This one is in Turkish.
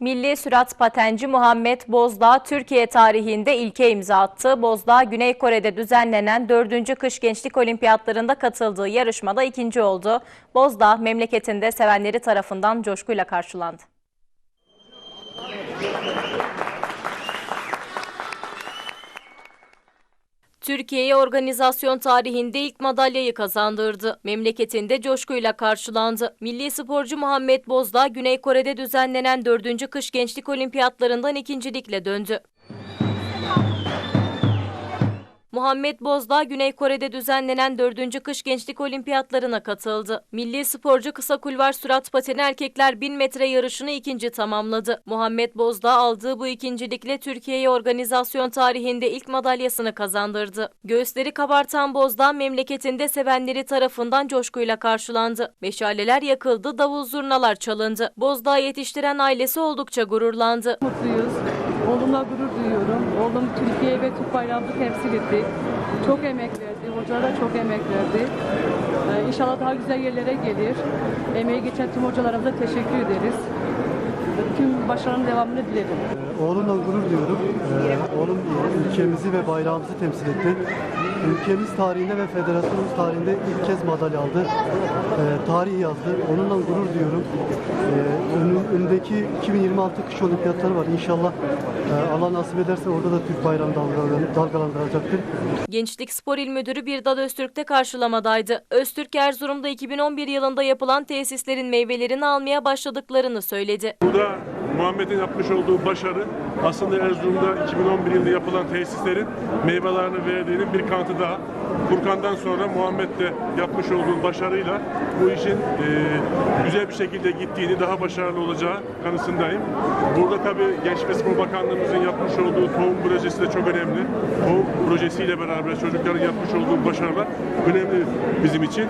Milli sürat patenci Muhammed Bozdağ Türkiye tarihinde ilke imza attı. Bozdağ Güney Kore'de düzenlenen 4. Kış Gençlik Olimpiyatlarında katıldığı yarışmada ikinci oldu. Bozdağ memleketinde sevenleri tarafından coşkuyla karşılandı. Türkiye'ye organizasyon tarihinde ilk madalyayı kazandırdı. Memleketinde coşkuyla karşılandı. Milli sporcu Muhammed Bozdağ, Güney Kore'de düzenlenen 4. Kış Gençlik Olimpiyatlarından ikincilikle döndü. Muhammed Bozdağ, Güney Kore'de düzenlenen 4. Kış Gençlik Olimpiyatlarına katıldı. Milli sporcu kısa kulvar sürat pateni erkekler 1000 metre yarışını ikinci tamamladı. Muhammed Bozdağ aldığı bu ikincilikle Türkiye'ye organizasyon tarihinde ilk madalyasını kazandırdı. Göğüsleri kabartan Bozdağ memleketinde sevenleri tarafından coşkuyla karşılandı. Meşaleler yakıldı, davul zurnalar çalındı. Bozdağ yetiştiren ailesi oldukça gururlandı. mutluyuz. Oğlumla gurur duyuyorum. Oğlum Türkiye ve Türk bayrağımızı temsil etti. Çok emek verdi. Hocalar da çok emek verdi. Ee, inşallah daha güzel yerlere gelir. Emeği geçen tüm hocalarımıza teşekkür ederiz. Tüm başarının devamını dilerim. Oğlumla gurur duyuyorum. Ee, oğlum ülkemizi ve bayrağımızı temsil etti. Ülkemiz tarihinde ve federasyonumuz tarihinde ilk kez madalya aldı. Ee, tarih yazdı. Onunla gurur duyuyorum. Ee, önü- önündeki 2026 kış olimpiyatları var. İnşallah e, Allah nasip ederse orada da Türk bayrağını dalgalan- dalgalandıracaktır. Gençlik Spor İl Müdürü Birdal Öztürk de karşılamadaydı. Öztürk Erzurum'da 2011 yılında yapılan tesislerin meyvelerini almaya başladıklarını söyledi. Burada Muhammed'in yapmış olduğu başarı aslında Erzurum'da 2011 yılında yapılan tesislerin meyvelerini verdiğinin bir kanıtı daha. Furkan'dan sonra Muhammed de yapmış olduğu başarıyla bu işin e, güzel bir şekilde gittiğini, daha başarılı olacağı kanısındayım. Burada tabii Genç ve Spor Bakanlığımızın yapmış olduğu tohum projesi de çok önemli. Tohum projesiyle beraber çocukların yapmış olduğu başarılar önemli bizim için.